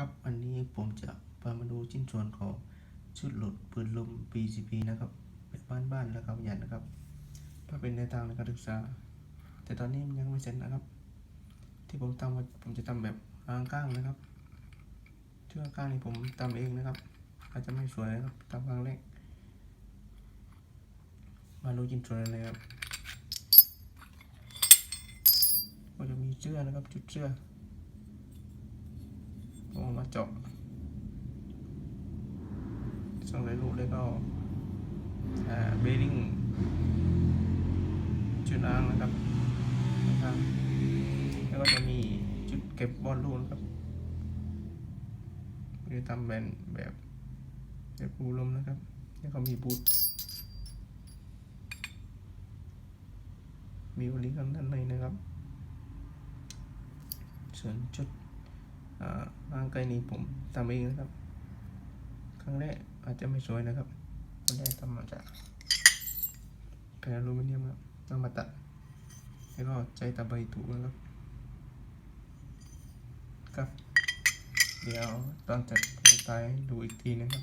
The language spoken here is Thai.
ครับอันนี้ผมจะพามาดูชิ้นส่วนของชุดหลดปืนลม PCP นะครับแบบบ้านๆแล้วก็ประหยัดนะครับเพื่อเป็นในทางในการศึกษา แต่ตอนนี้มันยังไม่เสร็จนะครับ ที่ผมทำว่าผมจะทำแบบร่างก้างนะครับเชือกก้างนี่ผมทำเองนะครับ อาจจะไม่สวยนะครับทำครั้งแรกมาดูชิ้นส่วนเลยครับก็จะมีเสื้อนะครับ จุดเสื้อ มเอาเจาะสองเลยรูปแล้วก็เบริ่งจุดอ้างนะครับนะครับ แล้วก็จะมีจุดเก็บบอลลูนครับจะทำเป็นแบบแบบปูลมนะครับ แล้วก็มีบูทมีวันนี้กันด้านในนะครับ ส่วนจุดอ่า ร่างกายนี้ผมทำเองนะครับ ครั้งแรกอาจจะไม่สวยนะครับครั้งแรกทำมาจากแผ่นอลูมิเนียมครับต้องมาตัดแล้วก็ใจตะใบถูนะครับครับ เดี๋ยวตอนจัดสไตายดูอีกทีนะครับ